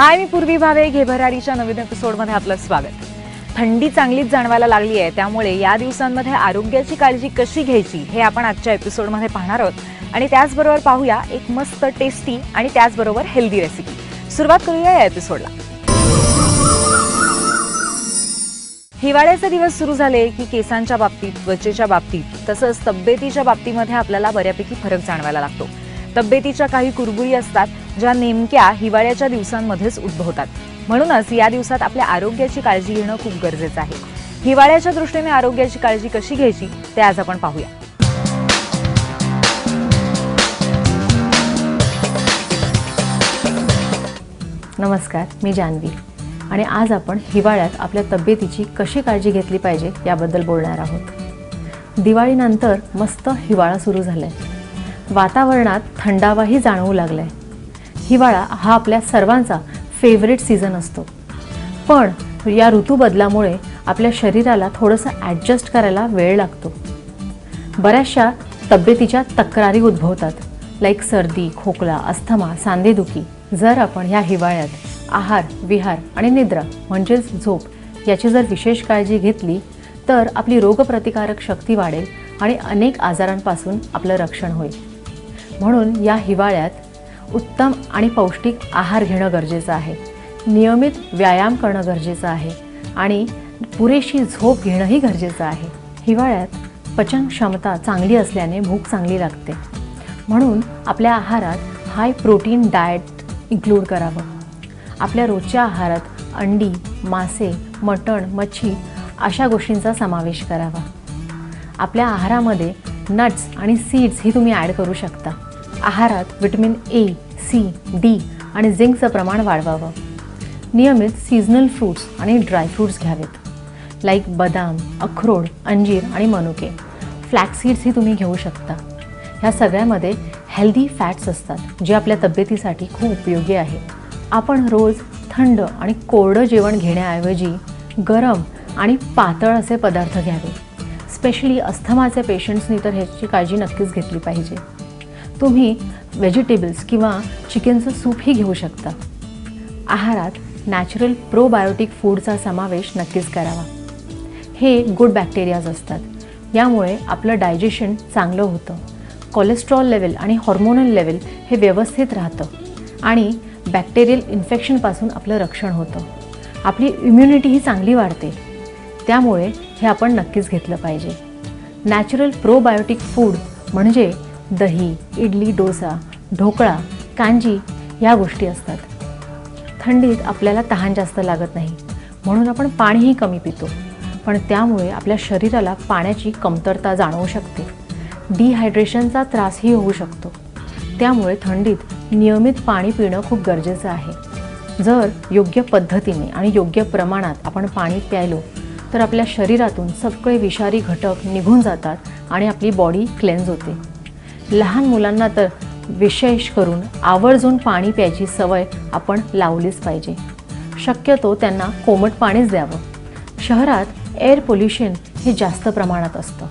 हाय मी पूर्वी भावे. घेभरारीच्या नवीन एपिसोडमध्ये आपलं स्वागत. थंडी चांगलीच जाणवायला लागली आहे त्यामुळे या दिवसांमध्ये आरोग्याची काळजी कशी घ्यायची हे आपण आजच्या एपिसोडमध्ये पाहणार आहोत. आणि त्याचबरोबर पाहूया एक मस्त टेस्टी आणि त्याचबरोबर हेल्दी रेसिपी सुरुवात करूया या एपिसोडला. हिवाळ्याचे दिवस सुरू झाले की केसांच्या बाबतीत त्वचेच्या बाबतीत तसंच तब्येतीच्या बाबतीमध्ये आपल्याला बऱ्यापैकी फरक जाणवायला लागतो. तब्येतीच्या काही कुरबुरी असतात ज्या नेमक्या हिवाळ्याच्या दिवसांमध्येच उद्भवतात. म्हणूनच या दिवसात आपल्या आरोग्याची काळजी घेणं खूप गरजेचं आहे. हिवाळ्याच्या दृष्टीने आरोग्याची काळजी कशी घ्यायची ते आज आपण पाहूया. नमस्कार मी जान्हवी आणि आज आपण हिवाळ्यात आपल्या तब्येतीची कशी काळजी घेतली पाहिजे याबद्दल बोलणार आहोत. दिवाळीनंतर मस्त हिवाळा सुरू झाला आहे वातावरणात थंडावाही जाणवू लागला आहे हिवाळा हा आपल्या सर्वांचा फेवरेट सीझन असतो. पण या ऋतूबदलामुळे आपल्या शरीराला थोडंसं ॲडजस्ट करायला वेळ लागतो. बऱ्याचशा तब्येतीच्या तक्रारी उद्भवतात लाईक सर्दी खोकला अस्थमा सांधेदुखी. जर आपण ह्या हिवाळ्यात आहार विहार आणि निद्रा म्हणजेच झोप याची जर विशेष काळजी घेतली तर आपली रोगप्रतिकारक शक्ती वाढेल आणि अनेक आजारांपासून आपलं रक्षण होईल. म्हणून या हिवाळ्यात उत्तम आणि पौष्टिक आहार घेणं गरजेचं आहे. नियमित व्यायाम करणं गरजेचं आहे आणि पुरेशी झोप घेणंही गरजेचं आहे. हिवाळ्यात पचन क्षमता चांगली असल्याने भूक चांगली लागते. म्हणून आपल्या आहारात हाय प्रोटीन डाएट इन्क्लूड करावं. आपल्या रोजच्या आहारात अंडी मासे मटण मच्छी अशा गोष्टींचा समावेश करावा. आपल्या आहारामध्ये नट्स आणि सीड्स ही तुम्ही ॲड करू शकता. आहारात विटॅमिन ए सी डी आणि झिंकचं प्रमाण वाढवावं. नियमित सीझनल फ्रूट्स आणि ड्रायफ्रूट्स घ्यावेत. लाईक बदाम अक्रोड अंजीर आणि मनुके. फ्लॅक्सीड्सही तुम्ही घेऊ शकता. ह्या सगळ्यामध्ये हेल्दी फॅट्स असतात जे आपल्या तब्येतीसाठी खूप उपयोगी आहे आपण रोज थंड आणि कोरडं जेवण घेण्याऐवजी गरम आणि पातळ असे पदार्थ घ्यावे. स्पेशली अस्थमाचे पेशंट्सनी तर ह्याची काळजी नक्कीच घेतली पाहिजे. तुम्ही व्हेजिटेबल्स किंवा चिकनचं सूपही घेऊ शकता. आहारात नॅचरल प्रोबायोटिक फूडचा समावेश नक्कीच करावा. हे गुड बॅक्टेरियाज असतात. यामुळे आपलं डायजेशन चांगलं होतं. कोलेस्ट्रॉल लेवल आणि हॉर्मोनल लेवल हे व्यवस्थित राहतं. आणि बॅक्टेरियल इन्फेक्शनपासून आपलं रक्षण होतं. आपली इम्युनिटीही चांगली वाढते. त्यामुळे हे आपण नक्कीच घेतलं पाहिजे. नॅचरल प्रोबायोटिक फूड म्हणजे दही इडली डोसा ढोकळा कांजी या गोष्टी असतात. थंडीत आपल्याला तहान जास्त लागत नाही. म्हणून आपण पाणीही कमी पितो. पण त्यामुळे आपल्या शरीराला पाण्याची कमतरता जाणवू शकते. डिहायड्रेशनचा त्रासही होऊ शकतो. त्यामुळे थंडीत नियमित पाणी पिणं खूप गरजेचं आहे. जर योग्य पद्धतीने आणि योग्य प्रमाणात आपण पाणी प्यायलो तर आपल्या शरीरातून सगळे विषारी घटक निघून जातात आणि आपली बॉडी क्लेन्ज होते. लहान मुलांना तर विशेष करून आवर्जून पाणी प्यायची सवय आपण लावलीच पाहिजे. शक्यतो त्यांना कोमट पाणीच द्यावं. शहरात एअर पोल्युशन हे जास्त प्रमाणात असतं.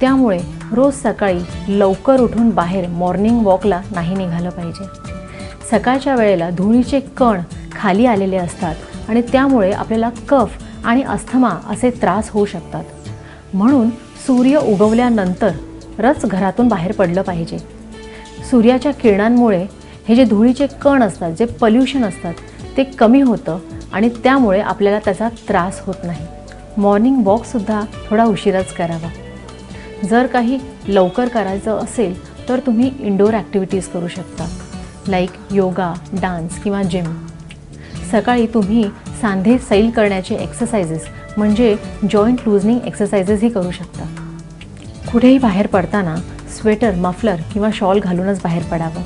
त्यामुळे रोज सकाळी लवकर उठून बाहेर मॉर्निंग वॉकला नाही निघालं पाहिजे. सकाळच्या वेळेला धुळीचे कण खाली आलेले असतात आणि त्यामुळे आपल्याला कफ आणि अस्थमा असे त्रास होऊ शकतात. म्हणून सूर्य उगवल्यानंतर रच घरातून बाहेर पडलं पाहिजे. सूर्याच्या किरणांमुळे हे जे धुळीचे कण असतात जे पल्युशन असतात ते कमी होतं आणि त्यामुळे आपल्याला त्याचा त्रास होत नाही. मॉर्निंग वॉकसुद्धा थोडा उशिराच करावा. जर काही लवकर करायचं असेल तर तुम्ही इंडोर ॲक्टिव्हिटीज करू शकता. लाईक योगा डान्स किंवा जिम सकाळी तुम्ही सांधे सैल करण्याचे एक्सरसाइजेस म्हणजे जॉईंट लूजनिंग एक्सरसाइजेसही करू शकता. कुठेही बाहेर पडताना स्वेटर मफलर किंवा शॉल घालूनच बाहेर पडावं.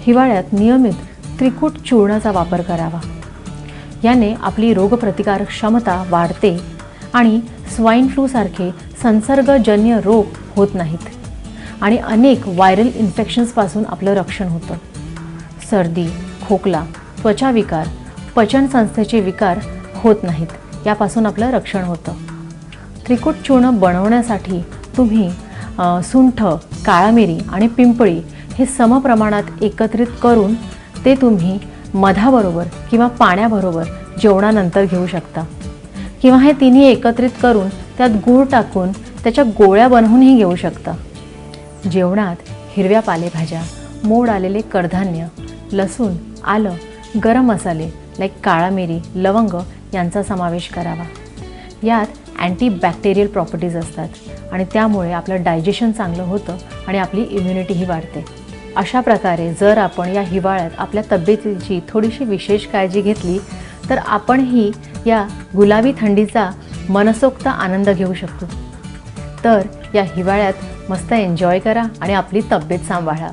हिवाळ्यात नियमित त्रिकूट चूर्णाचा वापर करावा. याने आपली रोगप्रतिकारक क्षमता वाढते आणि स्वाईन फ्लूसारखे संसर्गजन्य रोग होत नाहीत आणि अनेक व्हायरल इन्फेक्शन्सपासून आपलं रक्षण होतं. सर्दी खोकला त्वचा विकार पचनसंस्थेचे विकार होत नाहीत. यापासून आपलं रक्षण होतं. त्रिकूट चूर्ण बनवण्यासाठी तुम्ही सुंठ काळा मिरी आणि पिंपळी हे समप्रमाणात एकत्रित करून ते तुम्ही मधाबरोबर किंवा पाण्याबरोबर जेवणानंतर घेऊ शकता. किंवा हे तिन्ही एकत्रित करून त्यात गूळ टाकून त्याच्या गोळ्या बनवूनही घेऊ शकता. जेवणात हिरव्या पालेभाज्या मोड आलेले कडधान्य लसूण आलं गरम मसाले लाईक काळा मिरी लवंग यांचा समावेश करावा. यात अँटी बॅक्टेरियल प्रॉपर्टीज असतात आणि त्यामुळे आपलं डायजेशन चांगलं होतं आणि आपली इम्युनिटीही वाढते. अशा प्रकारे जर आपण या हिवाळ्यात आपल्या तब्येतीची थोडीशी विशेष काळजी घेतली तर आपणही या गुलाबी थंडीचा मनसोक्त आनंद घेऊ शकतो. तर या हिवाळ्यात मस्त एन्जॉय करा आणि आपली तब्येत सांभाळा.